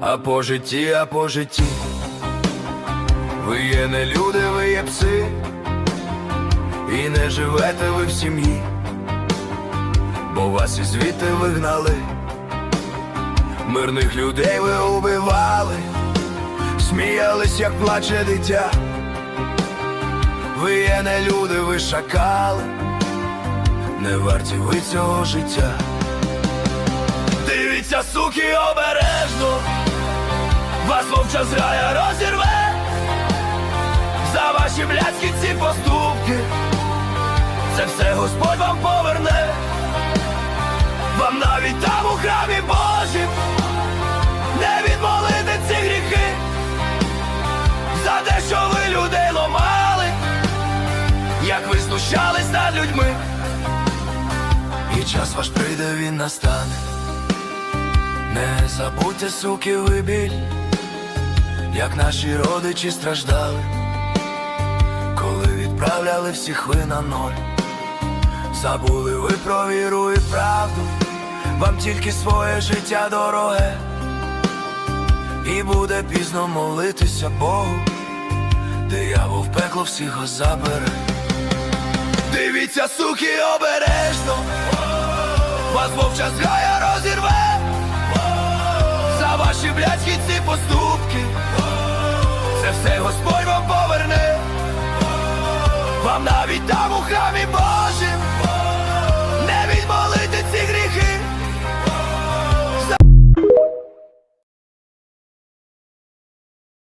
а по житті, а по житті. Ви є не люди, ви є пси, і не живете ви в сім'ї, бо вас із звідти вигнали, мирних людей ви убивали, сміялись, як плаче дитя. Ви є не люди, ви шакали, не варті ви цього життя. Дивіться, суки, обережно, вас вовча зграя розірве. За ваші блядські ці поступки. Це все Господь вам поверне, вам навіть там у храмі Божім не відмолити ці гріхи, за те, що ви людей ломали, як ви знущались над людьми, і час ваш прийде, він настане. Не забудьте, суки, ви біль, як наші родичі страждали, коли відправляли всіх ви на ноль. Забули ви про віру і правду, вам тільки своє життя дороге, і буде пізно молитися Богу, диявол в пекло всіх забере. Дивіться, суки, обережно, вас вовча зграя розірве Це Господь вам поверне, вам навіть там у храмі